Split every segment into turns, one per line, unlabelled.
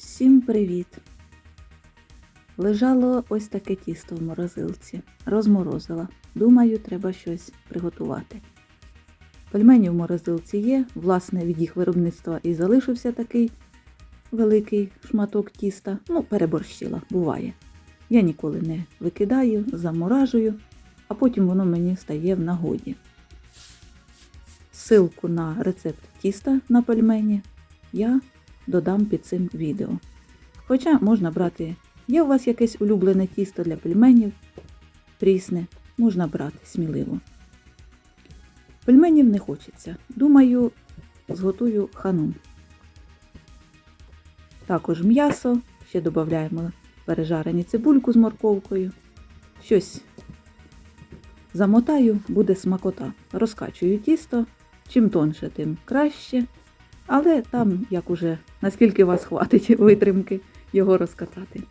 Всім привіт! Лежало ось таке тісто в морозилці. Розморозила. Думаю, треба щось приготувати. Пельмені в морозилці є, власне, від їх виробництва і залишився такий великий шматок тіста. Ну, переборщила, буває. Я ніколи не викидаю, заморажую, а потім воно мені стає в нагоді. Силку на рецепт тіста на пельмені я додам під цим відео. Хоча можна брати, є у вас якесь улюблене тісто для пельменів, прісне, можна брати сміливо. Пельменів не хочеться. Думаю, зготую ханум. Також м'ясо, ще додаємо пережарені цибульку з морковкою. Щось замотаю, буде смакота. Розкачую тісто. Чим тонше, тим краще. Але там, як уже, наскільки вас хватить витримки його розкатати.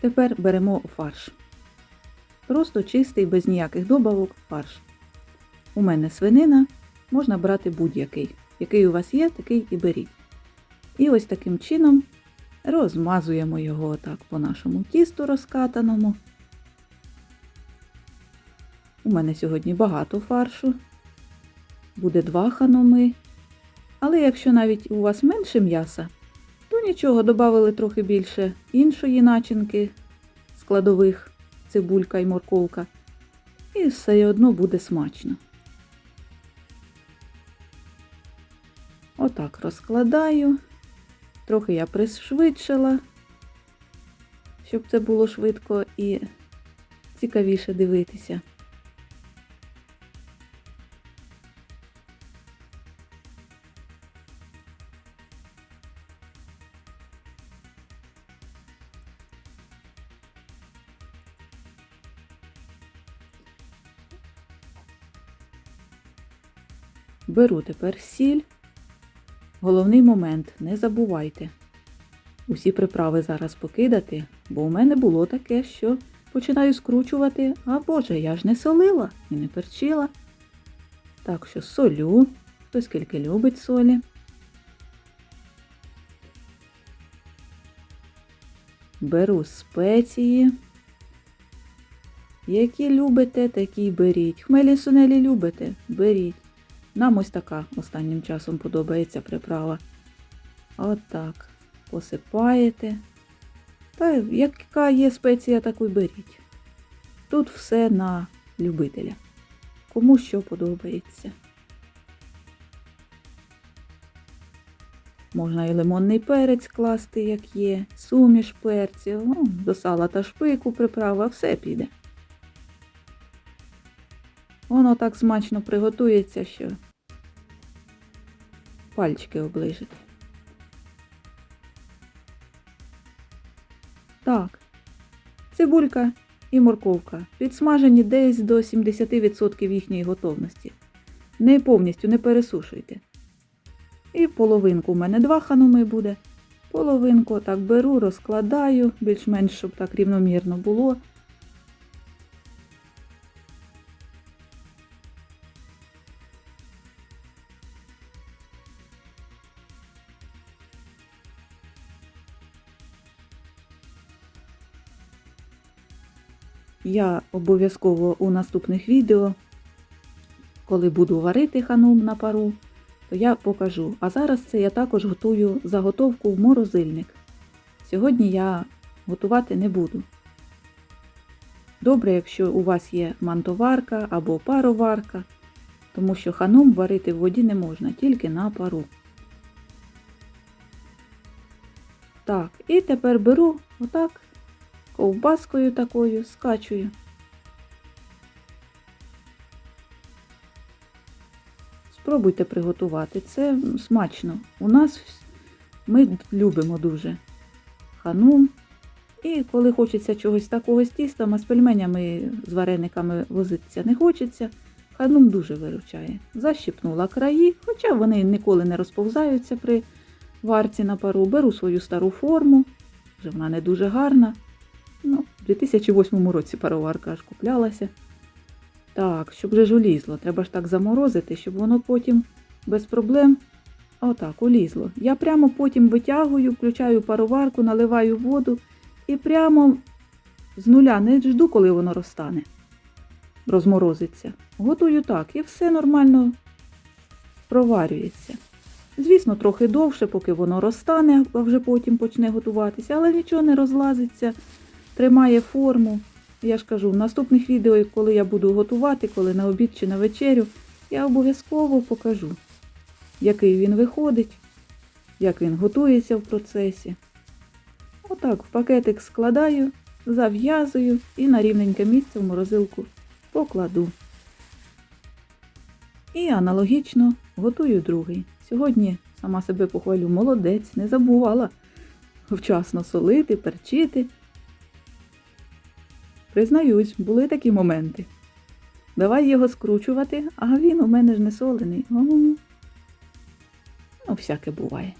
Тепер беремо фарш. Просто чистий, без ніяких добавок фарш. У мене свинина, можна брати будь-який. Який у вас є, такий і беріть. І ось таким чином розмазуємо його отак по нашому тісту розкатаному. У мене сьогодні багато фаршу. Буде два хануми. Але якщо навіть у вас менше м'яса, то нічого, додали трохи більше іншої начинки складових, цибулька і морковка. І все одно буде смачно. Отак розкладаю. Трохи я пришвидшила, щоб це було швидко і цікавіше дивитися. Беру тепер сіль. Головний момент не забувайте. Усі приправи зараз покидати, бо у мене було таке, що починаю скручувати, а боже, я ж не солила і не перчила. Так що солю, хто скільки любить солі. Беру спеції. Які любите, такі беріть. Хмелі сунелі любите, беріть. Нам ось така останнім часом подобається приправа. Отак. Посипаєте. Та яка є спеція, таку й беріть. Тут все на любителя. Кому що подобається. Можна і лимонний перець класти, як є, суміш перців, ну, до сала та шпику приправа, все піде. Воно так смачно приготується, що пальчики оближити. Так, цибулька і морковка підсмажені десь до 70% їхньої готовності. Не повністю не пересушуйте. І половинку у мене два хануми буде. Половинку так беру, розкладаю, більш-менш, щоб так рівномірно було. Я обов'язково у наступних відео, коли буду варити ханум на пару, то я покажу. А зараз це я також готую заготовку в морозильник. Сьогодні я готувати не буду. Добре, якщо у вас є мантоварка або пароварка, тому що ханум варити в воді не можна, тільки на пару. Так, і тепер беру отак ковбаскою такою скачую. Спробуйте приготувати. Це смачно. У нас ми любимо дуже ханум. І коли хочеться чогось такого з тістом, а з пельменями, з варениками возитися не хочеться, ханум дуже виручає. Защипнула краї, хоча вони ніколи не розповзаються при варці на пару. Беру свою стару форму, вже вона не дуже гарна. Ну, 2008 році пароварка аж куплялася. Так, щоб же ж улізло. Треба ж так заморозити, щоб воно потім без проблем. Отак, улізло. Я прямо потім витягую, включаю пароварку, наливаю воду і прямо з нуля не жду, коли воно розтане, розморозиться. Готую так, і все нормально проварюється. Звісно, трохи довше, поки воно розтане, а вже потім почне готуватися, але нічого не розлазиться, тримає форму. Я ж кажу, в наступних відео, коли я буду готувати, коли на обід чи на вечерю, я обов'язково покажу, який він виходить, як він готується в процесі. Отак, в пакетик складаю, зав'язую і на рівненьке місце в морозилку покладу. І аналогічно готую другий. Сьогодні сама себе похвалю, молодець, не забувала вчасно солити, перчити. Признаюсь, були такі моменти. Давай його скручувати, а він у мене ж не солений. О, ну, всяке буває.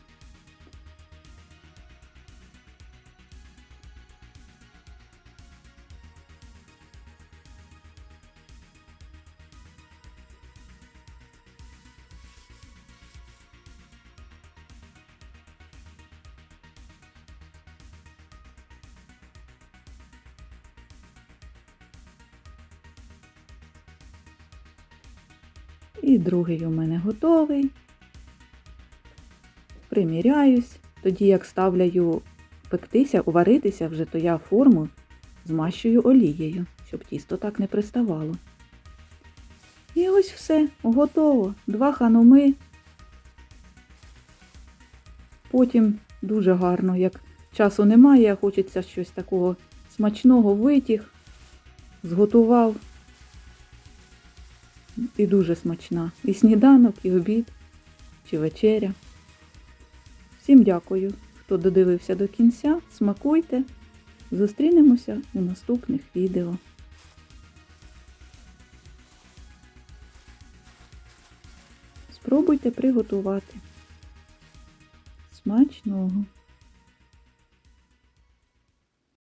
І другий у мене готовий. Приміряюсь. Тоді, як ставляю пектися, уваритися вже, то я форму змащую олією, щоб тісто так не приставало. І ось все, готово. Два хануми. Потім дуже гарно, як часу немає, хочеться щось такого смачного витяг, зготував. І дуже смачна. І сніданок, і обід, чи вечеря. Всім дякую, хто додивився до кінця. Смакуйте. Зустрінемося у наступних відео. Спробуйте приготувати. Смачного!